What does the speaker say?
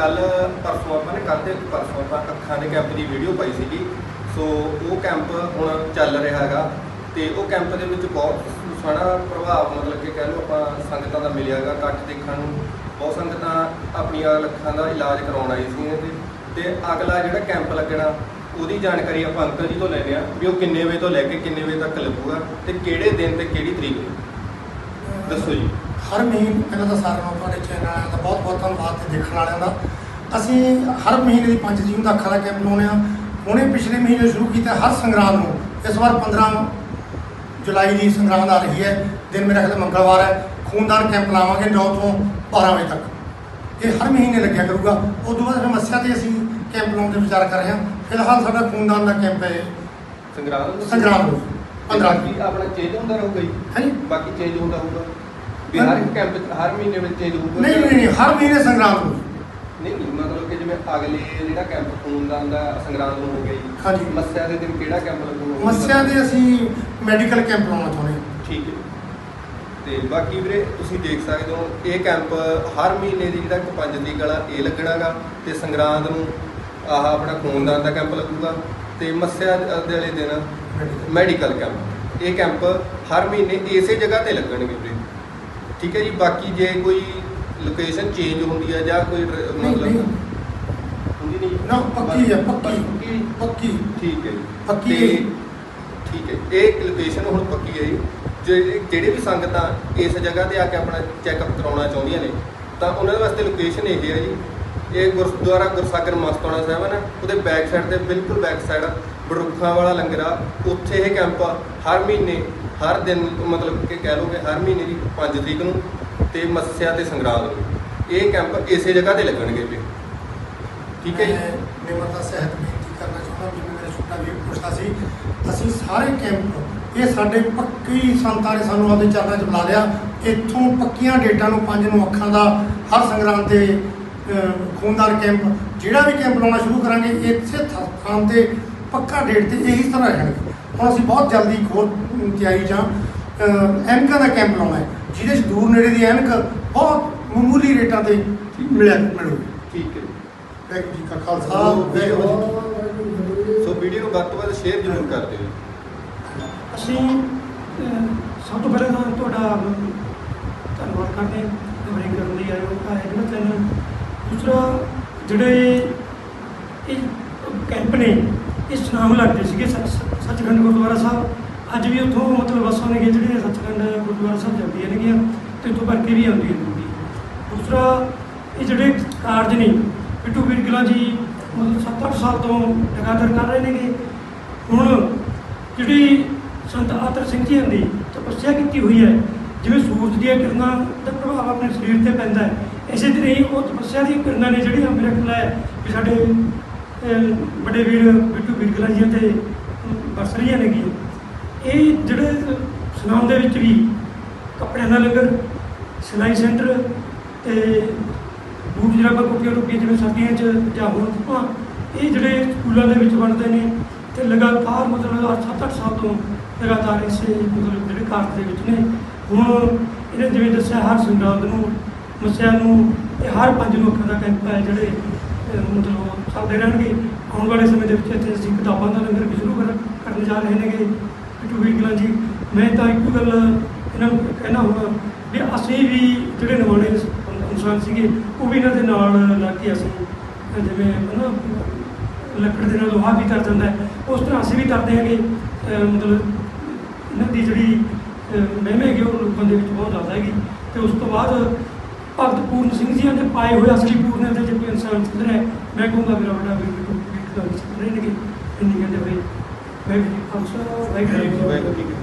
ਕੱਲ ਪਰਸੋਂ ਆਪਾਂ ਨੇ ਕੱਲ ਤੇ ਪਰਸੋਂ ਆਪਾਂ ਅੱਖਾਂ ਦੇ ਕੈਂਪ ਦੀ ਵੀਡੀਓ ਪਾਈ ਸੀਗੀ। ਸੋ ਉਹ ਕੈਂਪ ਹੁਣ ਚੱਲ ਰਿਹਾ ਹੈਗਾ ਤੇ ਉਹ ਕੈਂਪ ਦੇ ਵਿੱਚ ਬਹੁਤ ਸੋਹਣਾ ਪ੍ਰਭਾਵ ਮਤਲਬ ਕਿ ਕਹਿ ਲਓ ਆਪਾਂ ਸੰਗਤਾਂ ਦਾ ਮਿਲਿਆਗਾ ਇਕੱਠ ਦੇਖਣ ਨੂੰ। ਬਹੁਤ ਸੰਗਤਾਂ ਆਪਣੀਆਂ ਲੱਖਾਂ ਦਾ ਇਲਾਜ ਕਰਾਉਣ ਆਈ ਸੀ ਤੇ ਤੇ ਅਗਲਾ ਜਿਹੜਾ ਕੈਂਪ ਲੱਗਣਾ, ਉਹਦੀ ਜਾਣਕਾਰੀ ਆਪਾਂ ਅੰਕਲ ਜੀ ਤੋਂ ਲੈਂਦੇ ਆ ਵੀ ਉਹ ਕਿੰਨੇ ਵਜੇ ਤੋਂ ਲੈ ਕੇ ਕਿੰਨੇ ਵਜੇ ਤੱਕ ਲੱਗੂਗਾ ਤੇ ਕਿਹੜੇ ਦਿਨ ਤੇ ਕਿਹੜੀ ਤਰੀਕ ਨੂੰ। ਦੱਸੋ ਜੀ। ਹਰ ਮਹੀਨੇ ਪਹਿਲਾਂ ਤਾਂ ਸਾਰਿਆਂ ਨੂੰ ਤੁਹਾਡੇ ਚੈਨਲ ਵਾਲਿਆਂ ਦਾ ਬਹੁਤ ਬਹੁਤ ਧੰਨਵਾਦ ਤੇ ਦੇਖਣ ਵਾਲਿਆਂ ਦਾ। ਅਸੀਂ ਹਰ ਮਹੀਨੇ ਦੀ 5 ਜੂਨ ਦਾ ਅੱਖਾਂ ਦਾ ਕੈਂਪ ਲਾਉਂਦੇ ਹਾਂ। ਹੁਣੇ ਪਿਛਲੇ ਮਹੀਨੇ ਸ਼ੁਰੂ ਕੀਤਾ ਹਰ ਸੰਗਰਾਂਦ ਨੂੰ। ਇਸ ਵਾਰ 15 ਜੁਲਾਈ ਦੀ ਸੰਗਰਾਂਦ ਆ ਰਹੀ ਹੈ। ਦਿਨ ਮੇਰਾ ਖਿਆਲ ਮੰਗਲਵਾਰ ਹੈ। ਖੂਨਦਾਨ ਕੈਂਪ ਲਾਵਾਂਗੇ 9 ਤੋਂ 12 ਵਜੇ ਤੱਕ। ਇਹ ਹਰ ਮਹੀਨੇ ਲੱਗਿਆ ਕਰੂਗਾ। ਉਸ ਤੋਂ ਬਾਅਦ ਫਿਰ ਮੱਸਿਆ ਤੇ ਅਸੀਂ ਕੈਂਪ ਲਾਉਣ ਦੇ ਵਿਚਾਰ ਕਰ ਰਹੇ ਹਾਂ। ਫਿਲਹਾਲ ਸਾਡਾ ਖੂਨਦਾਨ ਦਾ ਕੈਂਪ ਹੈ। ਸੰਗਰਾਮ ਨੂੰ 15 ਬਾਕੀ ਆਪਣਾ ਚੇਂਜ ਹੁੰਦਾ ਰਹੂਗਾ ਜੀ। ਹਾਂਜੀ। ਬਾਕੀ ਚੇਂਜ ਹੁੰਦਾ ਹੋਊਗਾ। ਵੀ ਹਰ ਇੱਕ ਕੈਂਪ ਚ ਹਰ ਮਹੀਨੇ ਵਿੱਚ ਚੇਂਜ ਹੋਊਗਾ। ਨਹੀਂ ਨਹੀਂ ਨਹੀਂ, ਹਰ ਮਹੀਨੇ ਸੰਗਰਾਂਦ ਨੂੰ ਨਹੀਂ ਨਹੀਂ ਮਤਲਬ ਕਿ ਜਿਵੇਂ ਅਗਲੇ ਜਿਹੜਾ ਕੈਂਪ ਖੂਨਦਾਨ ਦਾ ਸੰਗਰਾਮ ਨੂੰ ਹੋ ਗਿਆ ਜੀ ਹਾਂਜੀ। ਮੱਸਿਆ ਦੇ ਦਿਨ ਕਿਹੜਾ ਕੈਂਪ ਲੱਗੂਗਾ ਮੱਸਿਆ ਦੇ ਅਸੀਂ ਮੈਡੀਕਲ ਕੈਂਪ ਲਾਉਣਾ ਚਾਹੁੰਦੇ ਹਾਂ। ਠੀਕ ਹੈ। ਤੇ ਬਾਕੀ ਵੀਰੇ ਤੁਸੀਂ ਦੇਖ ਸਕਦੇ ਹੋ ਇਹ ਕੈਂਪ ਹਰ ਮਹੀਨੇ ਦੀ ਜਿਹੜਾ ਇੱਕ ਪੰਜ ਇਹ ਲੱਗਣਾਗਾ ਤੇ ਸੰਗਰਾਂਦ ਨੂੰ ਆਹ ਆਪਣਾ ਖੂਨਦਾਨ ਦਾ ਕੈਂਪ ਲੱਗੂਗਾ ਤੇ ਮੱਸਿਆ ਦੇ ਵਾਲੇ ਦਿਨ ਮੈਡੀਕਲ ਕੈਂਪ ਇਹ ਕੈਂਪ ਹਰ ਮਹੀਨੇ ਇਸੇ ਜਗ੍ਹਾ ਤੇ ਲੱਗਣਗੇ ਵੀਰੇ। ਠੀਕ ਹੈ ਜੀ ਬਾਕੀ ਜੇ ਕੋਈ ਲੋਕੇਸ਼ਨ ਚੇਂਜ ਹੁੰਦੀ ਹੈ ਜਾਂ ਕੋਈ ਰ- ਨਹੀਂ, ਮਤਲਬ ਨਹੀਂ। ਹੁੰਦੀ ਨਹੀਂ ਨਾ ਪੱਕੀ ਹੈ ਪੱਕੀ। ਪੱਕੀ ਪੱਕੀ। ਠੀਕ ਹੈ ਜੀ। ਪੱਕੀ ਤੇ ਹੈ। ਠੀਕ ਹੈ ਇਹ ਲੋਕੇਸ਼ਨ ਹੁਣ ਪੱਕੀ ਹੈ ਜੀ। ਜਿਹੜੇ ਜਿਹੜੇ ਵੀ ਸੰਗਤਾਂ ਇਸ ਜਗ੍ਹਾ ਤੇ ਆ ਕੇ ਆਪਣਾ ਚੈੱਕਅਪ ਕਰਾਉਣਾ ਚਾਹੁੰਦੀਆਂ ਨੇ ਤਾਂ ਉਹਨਾਂ ਦੇ ਵਾਸਤੇ ਲੋਕੇਸ਼ਨ ਇਹ ਹੈ ਜੀ। ਇਹ ਗੁਰਦੁਆਰਾ ਗੁਰਸਾਗਰ ਮਸਤਾਨਾ ਸਾਹਿਬ ਹੈ ਨਾ ਉਹਦੇ ਬੈਕ ਸਾਈਡ ਤੇ ਬਿਲਕੁਲ ਬੈਕ ਸਾਈਡ ਬੜੁੱਖਾਂ ਵਾਲਾ ਲੰਗਰ ਆ। ਉੱਥੇ ਇਹ ਕੈਂਪ ਹਰ ਮਹੀਨੇ ਹਰ ਦਿਨ ਮਤਲਬ ਕਿ ਕਹਿ ਲਓ ਕਿ ਹਰ ਮਹੀਨੇ ਦੀ 5 ਤਰੀਕ ਨੂੰ ਤੇ ਮੱਸਿਆ ਤੇ ਸੰਗਰਾਂਦ ਨੂੰ। ਇਹ ਕੈਂਪ ਇਸੇ ਜਗ੍ਹਾ ਤੇ ਲੱਗਣਗੇ ਵੀ ਠੀਕ ਹੈ ਜੀ? ਮੈਂ ਨਿਮਰਤਾ ਸਹਿਤ ਬੇਨਤੀ ਕਰਨਾ ਚਾਹੁੰਦਾ ਜਿਵੇਂ ਮੇਰਾ ਛੋਟਾ ਵੀ ਪੁੱਛਦਾ ਸੀ, ਅਸੀਂ ਸਾਰੇ ਕੈਂਪ ਇਹ ਸਾਡੇ ਪੱਕੀ ਸੰਤਾਂ ਨੇ ਸਾਨੂੰ ਆਪਦੇ ਚਰਨਾਂ 'ਚ ਬੁਲਾ ਲਿਆ। ਇੱਥੋਂ ਪੱਕੀਆਂ ਡੇਟਾਂ ਨੂੰ, ਪੰਜ ਨੂੰ ਅੱਖਾਂ ਦਾ ਹਰ ਸੰਗਰਾਂਦ ਤੇ ਖੂਨਦਾਰ ਕੈਂਪ ਜਿਹੜਾ ਵੀ ਕੈਂਪ ਲਾਉਣਾ ਸ਼ੁਰੂ ਕਰਾਂਗੇ ਇਸੇ ਥਾਂ ਤੇ ਪੱਕਾ ਡੇਟ ਤੇ ਇਹੀ ਤਰ੍ਹਾਂ ਰਹਿਣਗੇ। ਹੁਣ ਅਸੀਂ ਬਹੁਤ ਜਲਦੀ ਇੱਕ ਹੋਰ ਤਿਆਰੀ ਜਾਂ ਐਨਕਾਂ ਦਾ ਕੈਂਪ ਲਾਉਣਾ ਹੈ ਜਿਹਦੇ 'ਚ ਦੂਰ ਨੇੜੇ ਦੀ ਐਨਕ ਬਹੁਤ ਮਾਮੂਲੀ ਰੇਟਾਂ ਤੇ ਮਿਲਿਆ ਮਿਲੂਗੀ। ਠੀਕ ਹੈ। ਵਾਹਿਗੁਰੂ ਜੀ ਕਾ ਖਾਲਸਾ ਵਾਹਿਗੁਰੂ ਜੀ। ਸੋ ਵੀਡੀਓ ਨੂੰ ਵੱਧ ਤੋਂ ਵੱਧ ਸ਼ੇਅਰ ਜ਼ਰੂਰ ਕਰ ਦਿਓ। ਅਸੀਂ ਸਭ ਤੋਂ ਪਹਿਲਾਂ ਤਾਂ ਤੁਹਾਡਾ ਧੰਨਵਾਦ ਕਰਦੇ ਹਾਂ ਕਵਰਿੰਗ ਕਰਨ ਲਈ ਹੋ। ਹੈ ਜਿਹੜਾ ਚੈਨਲ ਦੂਸਰਾ ਜਿਹੜੇ ਇਹ ਕੈਂਪ ਨੇ ਇਸ ਨਾਮ ਲੱਗਦੇ ਸੀਗੇ ਸੱਚ ਸੱਚਖੰਡ ਗੁਰਦੁਆਰਾ ਸਾਹਿਬ। ਅੱਜ ਵੀ ਉੱਥੋਂ ਮਤਲਬ ਬੱਸਾਂ ਨੇ ਜਿਹੜੀਆਂ ਸੱਚਖੰਡ ਗੁਰਦੁਆਰਾ ਸਾਹਿਬ ਜਾਂਦੀਆਂ ਨੇਗੀਆਂ ਤੇ ਉੱਥੋਂ ਭਰ ਕੇ ਵੀ ਆਉਂਦੀਆਂ ਨੇ ਦੂਸਰਾ, ਇਹ ਜਿਹੜੇ ਕਾਰਜ ਨੇ, ਬਿੱਟੂ ਬਿਰਗਲਾ ਜੀ ਮਤਲਬ 7-8 ਸਾਲ ਤੋਂ ਲਗਾਤਾਰ ਕਰ ਰਹੇ ਨੇਗੇ। ਹੁਣ ਜਿਹੜੀ ਸੰਤ ਆਤਰ ਸਿੰਘ ਜੀ ਦੀ ਤਪੱਸਿਆ ਕੀਤੀ ਹੋਈ ਹੈ, ਜਿਵੇਂ ਸੂਰਜ ਦੀਆਂ ਕਿਰਨਾਂ ਦਾ ਪ੍ਰਭਾਵ ਆਪਣੇ ਸਰੀਰ ਤੇ ਪੈਂਦਾ ਹੈ, ਇਸੇ ਤਰ੍ਹਾਂ ਹੀ ਉਹ ਤਪੱਸਿਆ ਦੀਆਂ ਕਿਰਨਾਂ ਨੇ ਜਿਹੜੀਆਂ ਮੇਰੇ ਖਿਆਲ ਹੈ ਵੀ ਸਾਡੇ ਵੱਡੇ ਵੀਰ ਬਿੱਟੂ ਬਿਰਗਲਾ ਜੀ ਤੇ ਅਮ, ਵਰਸ ਰਹੀਆਂ ਨੇਗੀਆਂ ਇਹ ਜਿਹੜੇ ਸੁਨਾਮ ਦੇ ਵਿੱਚ ਵੀ ਕੱਪੜਿਆਂ ਦਾ ਲੰਗਰ ਸਿਲਾਈ ਸੈਂਟਰ ਤੇ ਬੂਟ ਜਰਾਬਾਂ ਕੁੱਟੀਆਂ ਟੁੱਟੀਆਂ ਜਿਵੇਂ ਸਰਦੀਆਂ 'ਚ ਜਾਂ ਹੁਣ ਧੁੱਪਾਂ ਇਹ ਜਿਹੜੇ ਸਕੂਲਾਂ ਦੇ ਵਿੱਚ ਬਣਦੇ ਨੇ ਤੇ ਲਗਾਤਾਰ ਮਤਲਬ 7-8 ਸਾਲ ਤੋਂ ਲਗਾਤਾਰ ਇਸੇ ਮਤਲਬ ਜਿਹੜੇ ਕਾਰਜ ਦੇ ਵਿੱਚ ਨੇ। ਹੁਣ ਇਹਨੇ ਜਿਵੇਂ ਦੱਸਿਆ ਹਰ ਸੰਗਰਾਂਦ ਨੂੰ ਮੱਸਿਆ ਨੂੰ ਇਹ ਹਰ ਪੰਜ ਨੂੰ ਅੱਖਾਂ ਦਾ ਕੈਂਪ ਹੈ ਜਿਹੜੇ ਮਤਲਬ ਚੱਲਦੇ ਰਹਿਣਗੇ। ਆਉਣ ਵਾਲੇ ਸਮੇਂ ਦੇ ਵਿੱਚ ਇੱਥੇ ਅਸੀਂ ਕਿਤਾਬਾਂ ਦਾ ਲੰਗਰ ਵੀ ਸ਼ੁਰੂ ਕਰਾਂਗੇ ਕਰਨ ਜਾ ਰਹੇ ਨੇਗੇ ਬਿੱਟੂ ਵੀਰਗਲਾਂ ਜੀ ਮੈਂ ਤਾਂ ਇੱਕੋ ਗੱਲ ਇਹਨਾਂ ਨੂੰ ਕਹਿਣਾ ਹੋਣਾ ਵੀ ਅਸੀਂ ਵੀ ਜਿਹੜੇ ਨਵਾਣੇ ਇਨਸਾਨ ਸੀਗੇ, ਉਹ ਵੀ ਇਹਨਾਂ ਦੇ ਨਾਲ ਲੱਗ ਕੇ ਅਸੀਂ ਜਿਵੇਂ ਨਾ ਲੱਕੜ ਦੇ ਨਾਲ ਲੋਹਾ ਵੀ ਕਰ ਜਾਂਦਾ ਉਸ ਤਰ੍ਹਾਂ ਅਸੀਂ ਵੀ ਕਰਦੇ ਹੈਗੇ ਮਤਲਬ ਇਹਨਾਂ ਦੀ ਜਿਹੜੀ ਮਹਿਮੇ ਹੈਗੀ, ਉਹ ਲੋਕਾਂ ਦੇ ਵਿੱਚ ਬਹੁਤ ਜ਼ਿਆਦਾ ਹੈਗੀ। ਤੇ ਉਸ ਤੋਂ ਬਾਅਦ ਭਗਤ ਪੂਰਨ ਸਿੰਘ ਜੀ ਦੇ ਪਾਏ ਹੋਏ ਅਸਲੀ ਪੂਰਨ ਦੇ ਜੇ ਕੋਈ ਇਨਸਾਨ ਸੁਧਰ ਹੈ। ਮੈਂ ਕਹੂੰਗਾ, ਮੇਰਾ ਵੱਡਾ ਵੀ ਕੋਈ ਵੀ ਸੁਧਰੇ ਨੇਗੇ ਇੰਨੀ ਕਹਿੰਦੇ ਹੋਏ। ਵਾਹਿਗੁਰੂ ਜੀ ਕਾ ਖਾਲਸਾ ਵਾਹਿਗੁਰੂ ਜੀ